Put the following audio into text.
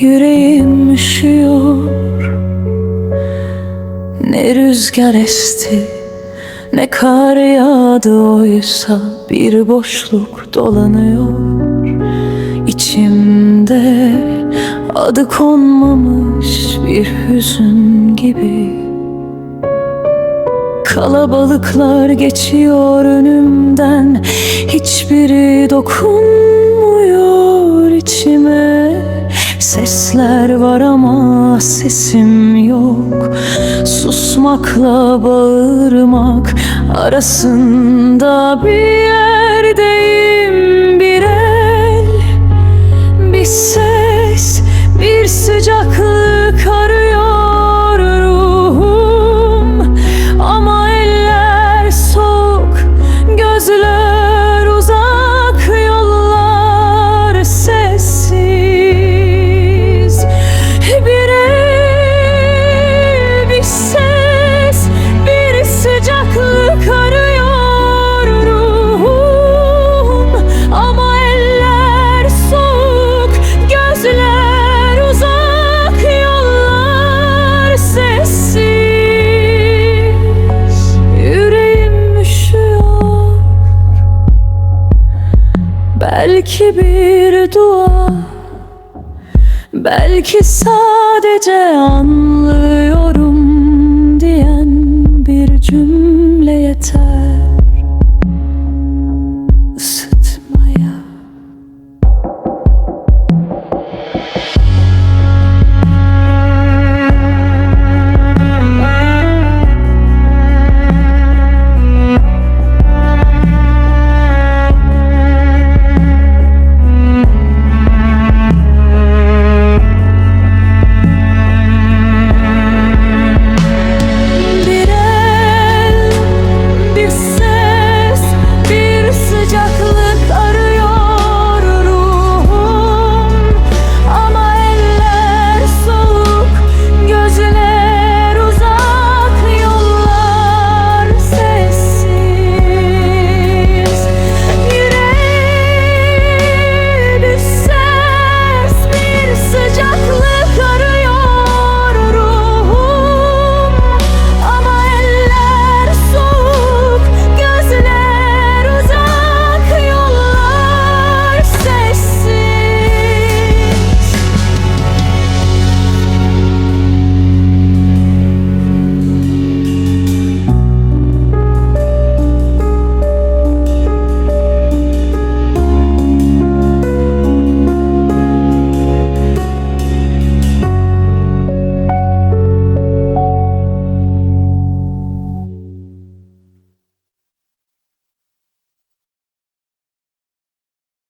Yüreğim üşüyor. Ne rüzgar esti Ne kar yağdı oysa Bir boşluk dolanıyor. İçimde adı konmamış bir hüzün gibi. Kalabalıklar geçiyor önümden Hiçbiri dokunmuyor içime Sesler var ama sesim yok. Susmakla bağırmak arasında bir yerdeyim Belki bir dua Belki sadece anlıyorum